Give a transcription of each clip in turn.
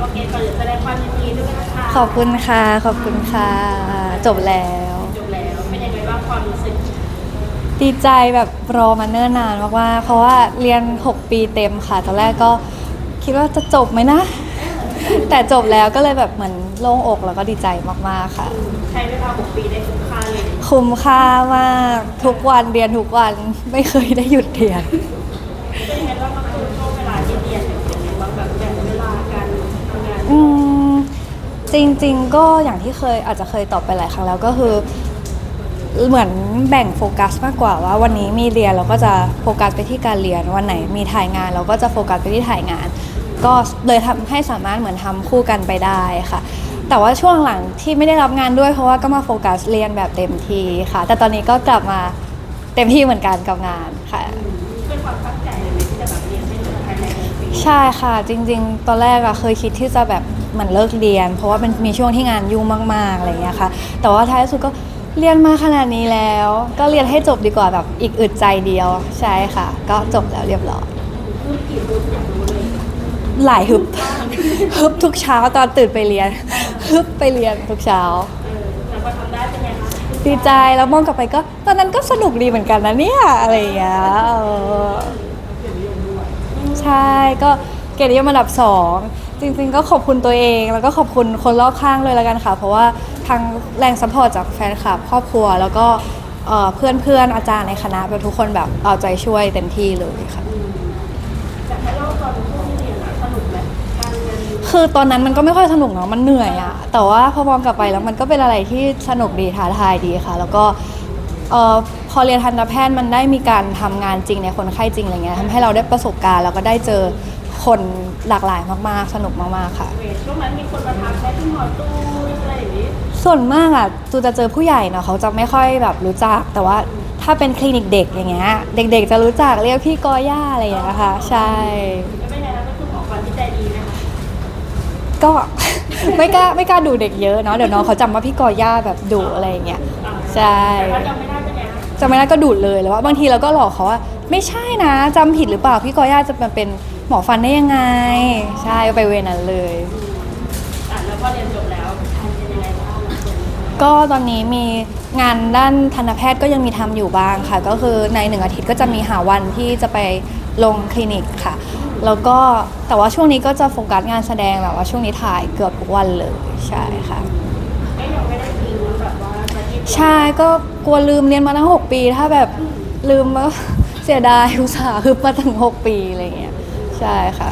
โอเคก่อนอื่นแสดงความยินดีด้วยนะคะขอบคุณค่ะ ขอบคุณค่ะ จบแล้ว จบแล้วเป็นยังไงบ้างความรู้สึกดีใจแบบรอมาเนิ่นนานมากๆเพราะว่าเรียน 6 ปีเต็มค่ะ ตอนแรกก็คิดว่าจะจบไหมนะ แต่จบแล้วก็เลยแบบเหมือนโล่งอกแล้วก็ดีใจมากๆค่ะ ใช้เวลา6ปีได้คุ้มค่าเลย คุ้มค่ามาก ทุกวันเรียนทุกวันไม่เคยได้หยุดเรียน จริง ๆ ก็อย่างที่เคยอาจจะเคยตอบไปหลายครั้งแล้วก็คือ เหมือนแบ่งโฟกัสมากกว่าว่าวันนี้มีเรียนเราก็จะโฟกัสไปที่การเรียนวันไหนมีถ่ายงาน เราก็จะโฟกัสไปที่ถ่ายงาน ก็เลยทำให้สามารถเหมือนทำคู่กันไปได้ค่ะ แต่ว่าช่วงหลังที่ไม่ได้รับงานด้วยเพราะว่าก็มาโฟกัสเรียนแบบเต็มที่ค่ะ แต่ตอนนี้ก็กลับมาเต็มที่เหมือนกันกับงานค่ะเป็นความตั้งใจเลยไหมที่จะแบบเรียนให้จบภายในหนึ่งปีใช่ค่ะ จริง ๆ ตอนแรกอะเคยคิดที่จะแบบ เหมือนเลิกเรียน เพราะว่าเป็นมีช่วงที่งานยุ่งมากๆอะไรอย่างเงี้ยค่ะ แต่ว่าท้ายสุดก็เรียนมาขนาดนี้แล้ว ก็เรียนให้จบดีกว่าแบบอีกอึดใจเดียวใช่ค่ะ ก็จบแล้วเรียบร้อยหลายฮึบฮึบทุกเช้าตอนตื่นไปเรียนฮึบไปเรียนทุกเช้าดีใจแล้วมองกลับไปก็ตอนนั้นก็สนุกดีเหมือนกันนะเนี่ยอะไรอย่างเงี้ยใช่ก็เกียรตินิยมอันดับสอง จริงๆก็ขอบคุณตัวเองแล้วก็ขอบคุณคนรอบข้างเลยล้วกันค่ะ เพราะว่าทางแรงซัพพอร์ตจากแฟนคลับครอบครัว แล้วก็เอ่อนเพื่อนๆอาจารย์ในคณะแบบทุกคนแบบเอาใจช่วยเต็มที่เลยค่ะอยากเล่าตอนช่วงที่เรียนสนุกไหมการเรียนคือตอนนั้นมันก็ไม่ค่อยสนุกเนาะมันเหนื่อยอะแต่ว่าพอมองกลับไปแล้วมันก็เป็นอะไรที่สนุกดีท้าทายดีค่ะ แล้วก็เอ่อพอเรียนทันตแพทย์มันได้มีการทำงานจริงในคนไข้จริงอะไรเงี้ยทำให้เราได้ประสบการณ์แล้วก็ได้เจอ คนหลากหลายมากๆ สนุกมากๆค่ะเวทช่วงนั้นมีคนมาทักใช้ที่หมอตู้อะไรอย่างนี้ส่วนมากอะตูจะเจอผู้ใหญ่เนาะเขาจะไม่ค่อยแบบรู้จัก แต่ว่าถ้าเป็นคลินิกเด็กอย่างเงี้ยเด็ก ๆ จะรู้จักเรียกพี่กอย่าอะไรอย่างเงี้ยค่ะ ใช่ ก็เป็นไงนะก็คือหมอฟันที่ใจดีนะคะก็ ไม่กล้าไม่กล้าดูเด็กเยอะเนาะเดี๋ยวน้องเขาจำว่าพี่กอย่าแบบดุอะไรอย่างเงี้ยอ่าใช่ แต่ถ้าจำไม่ได้เป็นไงคะจำไม่ได้ก็ดูดเลยแล้วว่าบางทีเราก็หลอกเขาว่า ไม่ใช่นะจำผิดหรือเปล่าพี่กอย่าจะมาเป็น หมอฟันได้ยังไง ใช่ไปเวรนั้นเลย อะแล้วพอเรียนจบแล้วทำเป็นยังไงบ้างก็ตอนนี้มีงานด้านทันตแพทย์ก็ยังมีทำอยู่บ้างค่ะ ก็คือในหนึ่งอาทิตย์ก็จะมีหาวันที่จะไปลงคลินิกค่ะ แล้วก็แต่ว่าช่วงนี้ก็จะโฟกัสงานแสดงแบบว่าช่วงนี้ถ่ายเกือบทุกวันเลยใช่ค่ะ ก็ยังไม่ได้ทิ้งแบบว่าจะที่ใช่ก็กลัวลืมเรียนมาตั้ง 6 ปี ถ้าแบบลืมก็ เสียดายอุตส่าห์ฮึบมาตั้ง 6 ปีอะไรอย่างเงี้ย ใช่ค่ะ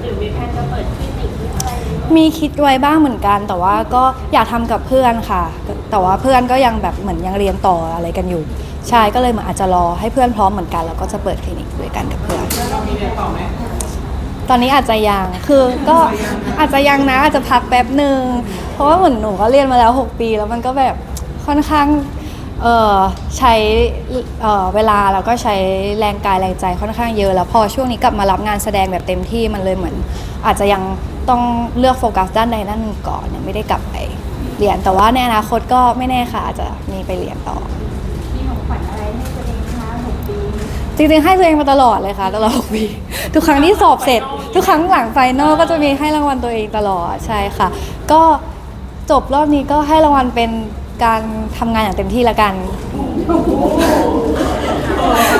หรือมีแผนจะเปิดคลินิกหรืออะไรอย่างเงี้ยมีคิดไว้บ้างเหมือนกัน แต่ว่าก็อยากทำกับเพื่อนค่ะ แต่ว่าเพื่อนก็ยังแบบเหมือนยังเรียนต่ออะไรกันอยู่ใช่ก็เลยเหมือนอาจจะรอให้เพื่อนพร้อมเหมือนกันแล้วก็จะเปิดคลินิกด้วยกันกับเพื่อนตอนนี้อาจจะยัง คือก็อาจจะยังนะอาจจะพักแป๊บหนึ่ง เพราะว่าเหมือนหนูก็เรียนมาแล้ว 6 ปีแล้วมันก็แบบค่อนข้าง เออใช้เออเวลาแล้วก็ใช้แรงกายแรงใจค่อนข้างเยอะแล้วพอช่วงนี้กลับมารับงานแสดงแบบเต็มที่มันเลยเหมือน อาจจะยังต้องเลือกโฟกัสด้านใดด้านหนึ่งก่อนยังไม่ได้กลับไปเรียนแต่ว่าในอนาคตก็ไม่แน่ค่ะอาจจะมีไปเรียนต่อมีของขวัญอะไรให้ตัวเองคะหกปีจริงๆให้ตัวเองมาตลอดเลยค่ะตลอด6ปีทุกครั้งที่สอบเสร็จ ทุกครั้งหลังไฟนอลก็จะมีให้รางวัลตัวเองตลอดใช่ค่ะ ก็จบรอบนี้ก็ให้รางวัลเป็น การทำงานอย่างเต็มที่ละกัน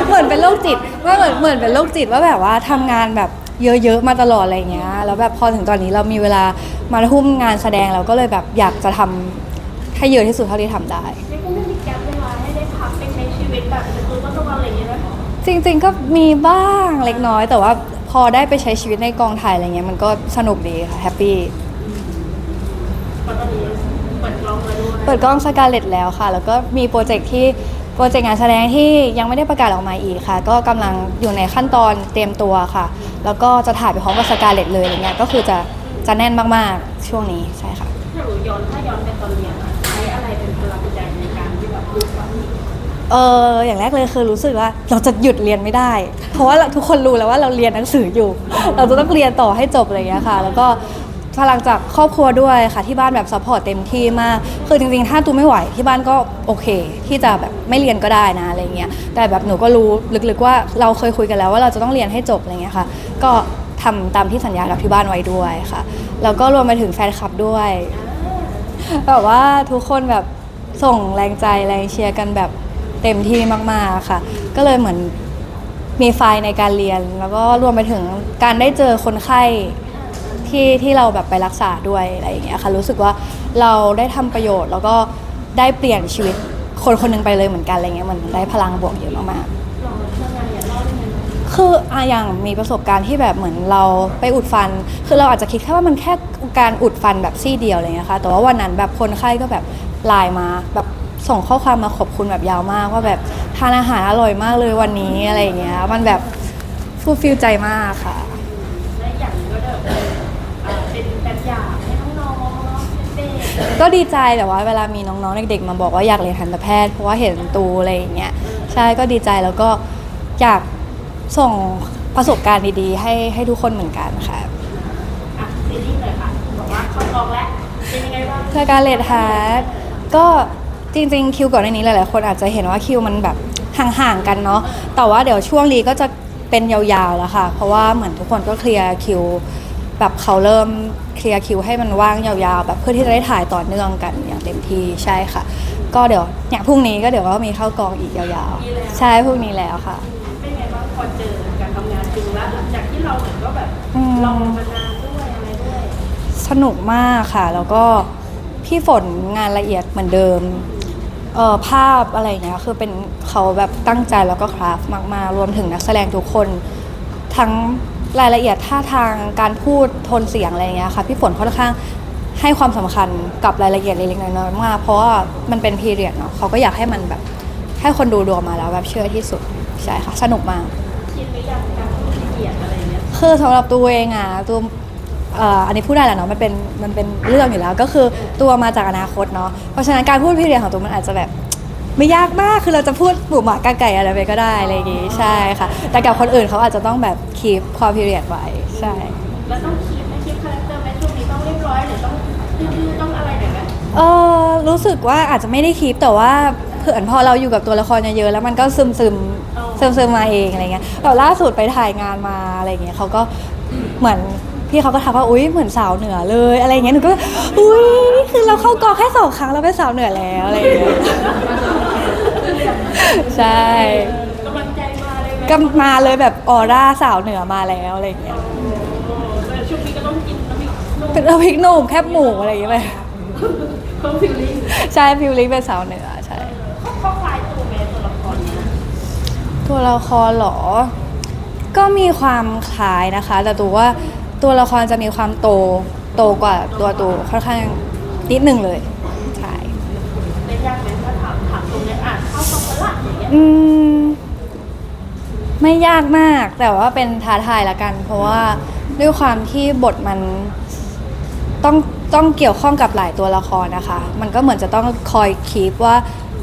เหมือนเป็นโรคจิตว่าเหมือนเหมือนเป็นโรคจิตว่าแบบว่าทำงานแบบเยอะๆมาตลอดอะไรอย่างเงี้ยแล้วแบบพอถึงตอนนี้เรามีเวลามาทุ่มงานแสดงเราก็เลยแบบอยากจะทำให้เยอะที่สุดเท่าที่ทำได้นี่ก็ไม่มีแกลเวลาให้ได้พักไปใช้ชีวิตแบบคือก็ต้องอะไรอย่างเงี้ยนะจริงๆก็มีบ้างเล็กน้อย แต่ว่าพอได้ไปใช้ชีวิตในกองถ่ายอะไรเงี้ยมันก็สนุกดีค่ะแฮปปี้ ตอนนี้ เปิดกล้องมาด้วยเปิดกล้องสกาเลตแล้วค่ะ แล้วก็มีโปรเจกต์ที่โปรเจกต์งานแสดงที่ยังไม่ได้ประกาศออกมาอีกค่ะ ก็กำลังอยู่ในขั้นตอนเตรียมตัวค่ะ แล้วก็จะถ่ายไปพร้อมกับสกาเลตเลยอะไรเงี้ยก็คือจะจะแน่นมากๆช่วงนี้ใช่ค่ะ ถ้าหนูย้อนถ้าย้อนไปตอนเรียนอะใช้อะไรเป็นพลังใจในการที่แบบดูว่าเอออย่างแรกเลยคือรู้สึกว่าเราจะหยุดเรียนไม่ได้ เพราะว่าเราทุกคนรู้แล้วว่าเราเรียนหนังสืออยู่ เราจะต้องเรียนต่อให้จบอะไรอย่างเงี้ยค่ะ แล้วก็ พลังจากครอบครัวด้วยค่ะที่บ้านแบบซัพพอร์ตเต็มที่มาก คือจริงๆ ถ้าตูไม่ไหวที่บ้านก็โอเค ที่จะแบบไม่เรียนก็ได้นะอะไรเงี้ยแต่แบบหนูก็รู้ลึกๆว่าเราเคยคุยกันแล้วว่าเราจะต้องเรียนให้จบอะไรเงี้ยค่ะ ก็ทำตามที่สัญญากับที่บ้านไว้ด้วยค่ะแล้วก็รวมไปถึงแฟนคลับด้วยแบบว่าทุกคนแบบส่งแรงใจแรงเชียร์กันแบบเต็มที่มากๆค่ะ ก็เลยเหมือนมีไฟในการเรียน แล้วก็รวมไปถึงการได้เจอคนไข้ ที่ที่เราแบบไปรักษาด้วยอะไรอย่างเงี้ยค่ะรู้สึกว่าเราได้ทำประโยชน์ แล้วก็ได้เปลี่ยนชีวิตคนคนหนึงไปเลยเหมือนกันอะไรเงี้ยเหมันได้พลังบวกเยอะมากๆลองเชื่ออาคืออะอย่างมีประสบการณ์ที่แบบเหมือนเราไปอุดฟัน คือเราอาจจะคิดแค่ว่ามันแค่การอุดฟันแบบซี่เดียวอะไรเงี้ยค่ะ แต่ว่าวันนั้นแบบคนไข้ก็แบบไลน์มา แบบส่งข้อความมาขอบคุณแบบยาวมาก ว่าแบบทานอาหารอร่อยมากเลยวันนี้อะไรอย่างเงี้ย มันแบบฟูลฟิลใจมากค่ะอย่างก็เดิมเอ่อเป็นแบบอย่างให้น้องๆเด็ กก็ดีใจแต่ว่าเวลามีน้องๆเด็กๆมาบอกว่าอยากเรียนทันตแพทย์เพราะว่าเห็นตูอะไรอย่างเงี้ยใช่ก็ดีใจแล้วก็อยากส่งประสบการณ์ดีๆ ให้ให้ทุกคนเหมือนกันค่ะๆอะซีรีส์เลยค่ะบอกว่าเข้ากองแล้วเป็นยังไงบ้างเพื่อการเลดฮาร์ดก็จริงๆ คิวก่อนหน้านี้หลายๆคนอาจจะเห็นว่าคิวมันแบบห่างๆกันเนาะแต่ว่าเดี๋ยวช่วงนี้ก็จะเป็นยาวๆแล้วค่ะ เพราะว่าเหมือนทุกคนก็เคลียร์คิวแบบเขาเริ่ม เคลียร์คิวให้มันว่างยาวๆ แบบเพื่อที่จะได้ถ่ายต่อเนื่องกันอย่างเต็มที่ใช่ค่ะ ก็เดี๋ยวเนี่ยพรุ่งนี้ก็เดี๋ยวก็มีเข้ากองอีกยาวๆ ใช่พรุ่งนี้แล้วค่ะ เป็นไงบ้างพอเจอการทำงานจริงแล้วหลังจากที่เราเหมือนก็แบบอืมลองมานานด้วยอะไรด้วย สนุกมากค่ะ แล้วก็พี่ฝนงานละเอียดเหมือนเดิมเอ่อภาพอะไรเงี้ยคือเป็นเขาแบบตั้งใจแล้วก็คราฟต์มากๆ รวมถึงนักแสดงทุกคน ทั้ง รายละเอียดท่าทางการพูดโทนเสียงอะไรเงี้ยค่ะพี่ฝนค่อนข้างให้ความสำคัญกับรายละเอียดเล็กๆน้อยๆมาก เพราะว่ามันเป็นพีเรียดเนาะเขาก็อยากให้มันแบบให้คนดูดูออกมาแล้วแบบเชื่อที่สุดใช่ค่ะสนุกมากคิดหรือยังการพูดละเอียดอะไรเงี้ยคือสำหรับตัวเองอะตัวอันนี้พูดได้แหละเนาะมันเป็นมันเป็นเรื่องอยู่แล้ว ก็คือตัวมาจากอนาคตเนาะเพราะฉะนั้นการพูดพีเรียดของตัวมันอาจจะแบบ ไม่ยากมากคือเราจะพูดหมูหมากาไก่อะไรไปก็ได้อะไรอย่างงี้ใช่ค่ะ แต่กับคนอื่นเขาอาจจะต้องแบบคีปความพีเรียดไว้ใช่ แล้วต้องคิดไหมคิดคาแรคเตอร์ไหมช่วงนี้ต้องเรียบร้อยหรือต้องดื้อๆต้องอะไรหน่อยไหมเออรู้สึกว่าอาจจะไม่ได้คีปแต่ว่าเผื่อนพอเราอยู่กับตัวละครเยอะๆแล้วมันก็ซึมซึมซึมซึมๆมาเองอะไรเงี้ยแบบล่าสุดไปถ่ายงานมาอะไรเงี้ยเขาก็เหมือนพี่เขาก็ทักว่าอุ้ยเหมือนสาวเหนือเลยอะไรเงี้ยหนูก็อุ้ยนี่คือเราเข้ากองแค่สองครั้งเราเป็นสาวเหนือแล้วอะไรเงี้ย ใช่กำลังใจมาเลยไหมก็มาเลยแบบออร่าสาวเหนือมาแล้วอะไรเงี้ยโอ้แต่ช่วงนี้ก็ต้องกินน้ำพริกนุ่มเป็นเอาพริกหนุ่มแคบหมูอะไรอย่างเงี้ยไปเพิ่มฟิลลิ่งใช่ฟิลลิ่งเป็นสาวเหนือใช่ เขาเขาคล้ายตัวแม่ตัวละครเนี่ยตัวละครเหรอ ก็มีความคล้ายนะคะ แต่ตัวว่าตัวละครจะมีความโตโตกว่าตัวตูค่อนข้างนิดหนึ่งเลย ใช่เป็นยากไหม อืม ไม่ยากมาก แต่ว่าเป็นท้าทายละกัน เพราะว่าด้วยความที่บทมันต้องต้องเกี่ยวข้องกับหลายตัวละครนะคะ มันก็เหมือนจะต้องคอยคีปว่า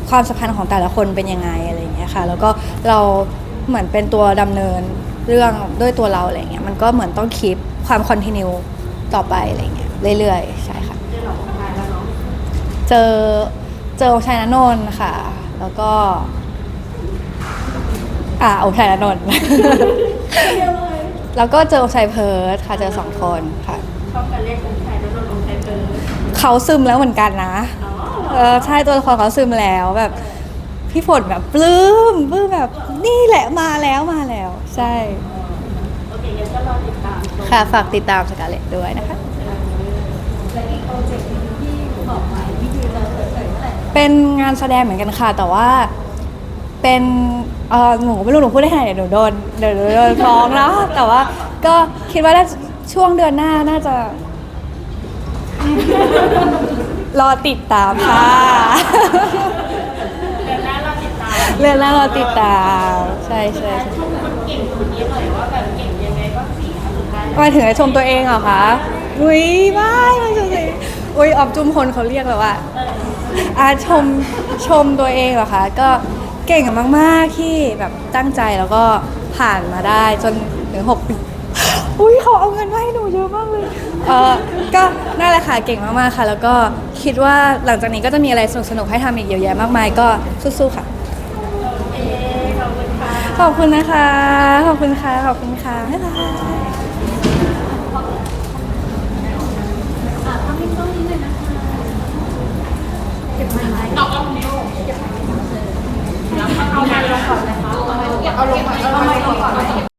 ความสัมพันธ์ของแต่ละคนเป็นยังไงอะไรอย่างเงี้ยค่ะ แล้วก็เราเหมือนเป็นตัวดำเนินเรื่องด้วยตัวเราอะไรเงี้ย มันก็เหมือนต้องคีปความคอนติเนียต่อไปอะไรเงี้ยเรื่อยๆ ใช่ค่ะเจอหลอกคนไทยแล้วเนาะ เจอเจอองค์ชัยนนท์ค่ะ แล้วก็ อ่าองค์ชัยนนท์เรียกเลยแล้วก็เจอองค์ชัยเพิร์ดค่ะเจอสองคนค่ะ ชอบการเรียกองค์ชายแล้วโดนองค์ชายเจอเขาซึมแล้วเหมือนกันนะ อ๋อเออใช่ตัวละครเขาซึมแล้วแบบ พี่ฝนแบบปลื้มปลื้มแบบนี่แหละมาแล้วมาแล้ว ใช่ โอเคงั้นก็รอติดตามชมค่ะฝากติดตามสกาเลตด้วยนะคะ และอีกโปรเจกต์หนึงที่บอกไว้ที่คือจะเปิดเผยเมื่อไหร่เป็นงานแสดงเหมือนกันค่ะ แต่ว่าเป็น เออหนูไม่รู้หนูพูดได้ไงเดี๋ยหนูโดนเดี๋ยวหนูโดนฟ้องเนาะแต่ว่าก็คิดว่าน่าจะช่วงเดือนหน้าน่าจะ รอติดตามค่ะเดือนหน้าเราติดตามเรื่องหน้ารอติดตาม ใช่ใช่แต่ชมคนเก่งคนนี้หน่อยว่าแบบเก่งยังไงบ้างสิอันสุดท้ายมาถึงจะชมตัวเองเหรอคะอุ้ยไม่ไม่ชมตัวเองอุ้ยออบจุมพลเขาเรียกแบบว่าอออาชมชมตัวเองเหรอคะก็ เก่งมากๆที่แบบตั้งใจแล้วก็ผ่านมาได้จนถึงหกปีอุ้ยเขาเอาเงินมาให้หนูเยอะมากเลยเออก็นั่นแหละค่ะเก่งมากๆค่ะ แล้วก็คิดว่าหลังจากนี้ก็จะมีอะไรสนุกๆให้ทำอีกเยอะแยะมากมายก็สู้ๆค่ะขอบคุณนะคะ ขอบคุณค่ะ ขอบคุณค่ะบ๊ายบายตอบว่าคุณนิว เอาไม้ลงก่อนะคะเอาเอาไม้ลงก่อน